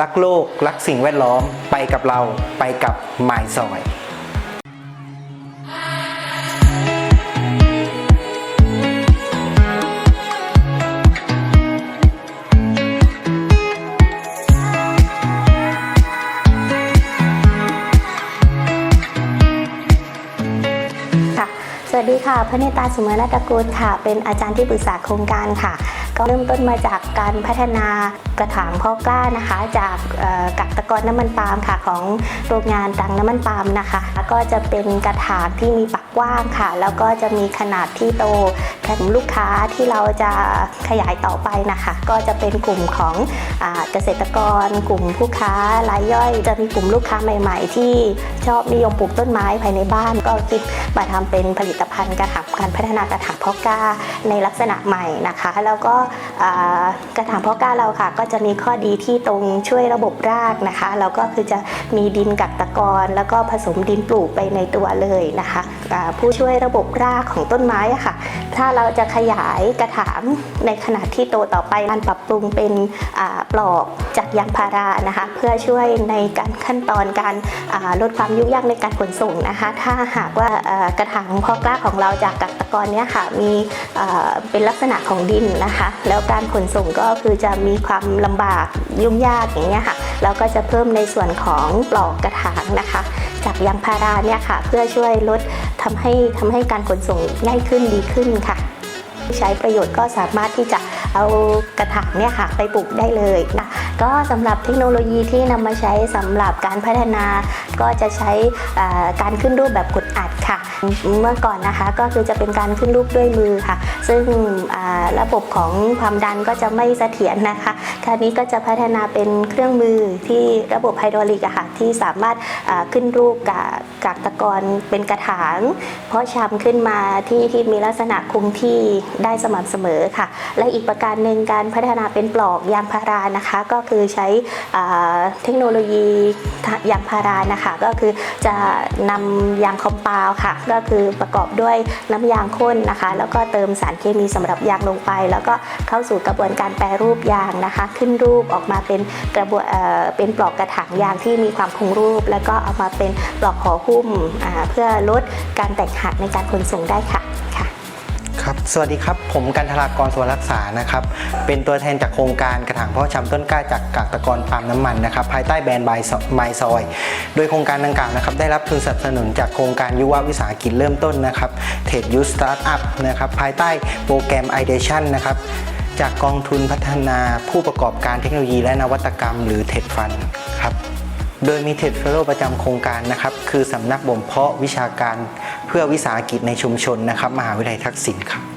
รักโลก รักสิ่งแวดล้อม ไปกับเรา ไปกับหมายซอยค่ะสวัสดีค่ะพระเนตาสุมาณตะกูลค่ะ เป็นอาจารย์ที่ปรึกษาโครงการค่ะ ก็เริ่มต้นมาจากการพัฒนากระถางพาะกล้านะคะ จากกักตะกอนน้ำมันปาล์มค่ะของโรงงานตังน้ำมันปาล์มนะคะ ก็จะเป็นกระถางที่มีปากกว้างค่ะ แล้วก็จะมีขนาดที่โตแก่ลูกค้าที่เราจะขยายต่อไปนะคะ ก็จะเป็นกลุ่มของอเกษตรกร กลุ่มผู้ค้ารายย่อย จะมีกลุ่มลูกค้าใหม่ ๆ ที่ชอบนิยมปลูกต้นไม้ภายในบ้าน ก็คิดมาทำเป็นผลิตภัณฑ์กระถางการพัฒนากระถางพาะกล้าในลักษณะใหม่นะคะ แล้วก็กระถางเพาะกล้าเราค่ะ ก็จะมีข้อดีที่ตรงช่วยระบบรากนะคะแล้วก็คือจะมีดินกักตะกอนแล้วก็ผสมดินปลูกไปในตัวเลยนะคะผู้ช่วยระบบรากของต้นไม้ค่ะ ถ้าเราจะขยายกระถางในขนาดที่โตต่อไปการปรับปรุงเป็นปลอกจากยางพารานะคะ เพื่อช่วยในการขั้นตอนการลดความยุ่งยากในการขนส่งนะคะ ถ้าหากว่ากระถางพาะกล้าของเราจากกักตะกอนเนี้ยค่ะมีเป็นลักษณะของดินนะคะแล้วการขนส่งก็คือจะมีความลำบากยุ่งยากอย่างเงี้ยค่ะแล้วก็จะเพิ่มในส่วนของปลอกกระถางนะคะ จากยางพาราเนี่ยค่ะ เพื่อช่วยลดทำให้ทำให้การขนส่งง่ายขึ้นดีขึ้นค่ะใช้ประโยชน์ก็สามารถที่จะเอากระถางเนี่ยค่ะไปปลูกได้เลยนะก็สำหรับเทคโนโลยีที่นำมาใช้สำหรับการพัฒนา ก็จะใช้การขึ้นรูปแบบกด อัดค่ะ เมื่อก่อนนะคะก็คือจะเป็นการขึ้นรูปด้วยมือค่ะ ซึ่งระบบของความดันก็จะไม่เสถียรนะคะ คราวนี้ก็จะพัฒนาเป็นเครื่องมือที่ระบบไฮดรอลิกอะค่ะที่สามารถขึ้นรูปกับกากตะกอนเป็นกระถาง เพาะชำขึ้นมาที่ที่มีลักษณะคงที่ได้สม่ำเสมอค่ะ และอีกประการหนึ่งการพัฒนาเป็นปลอกยางพารานะคะ ก็คือใช้เทคโนโลยียางพารานะคะ ก็คือจะนำยางคอมปาวค่ะ ก็คือประกอบด้วยน้ำยางข้นนะคะ แล้วก็เติมสารเคมีสำหรับยางลงไป แล้วก็เข้าสู่กระบวนการแปรรูปยางนะคะ ขึ้นรูปออกมาเป็นกระบวนเเป็นปลอกกระถางยางที่มีความคงรูป แล้วก็เอามาเป็นปลอกห่อหุ้มเพื่อลดการแตกหักในการขนส่งได้ค่ะค่ะ ครับ สวัสดีครับ ผมกันทรากรสวนรักษานะครับ เป็นตัวแทนจากโครงการกระถางเพาะชำต้นกล้าจากกากตะกอนปาล์มน้ำมันนะครับ ภายใต้แบรนด์บายไมซอย โดยโครงการดังกล่าวนะครับ ได้รับทุนสนับสนุนจากโครงการยุววิสาหกิจเริ่มต้นนะครับเทรดยูสตาร์ทอัพนะครับ ภายใต้โปรแกรม i d e t i o n นะครับจากกองทุนพัฒนาผู้ประกอบการเทคโนโลยีและนวัตกรรม หรือเทรดฟันครับ โดยมีเทรดเฟลโลประจำโครงการนะครับ คือสำนักบ่มเพาะวิชาการ เพื่อวิสาหกิจในชุมชนนะครับ มหาวิทยาลัยทักษิณครับ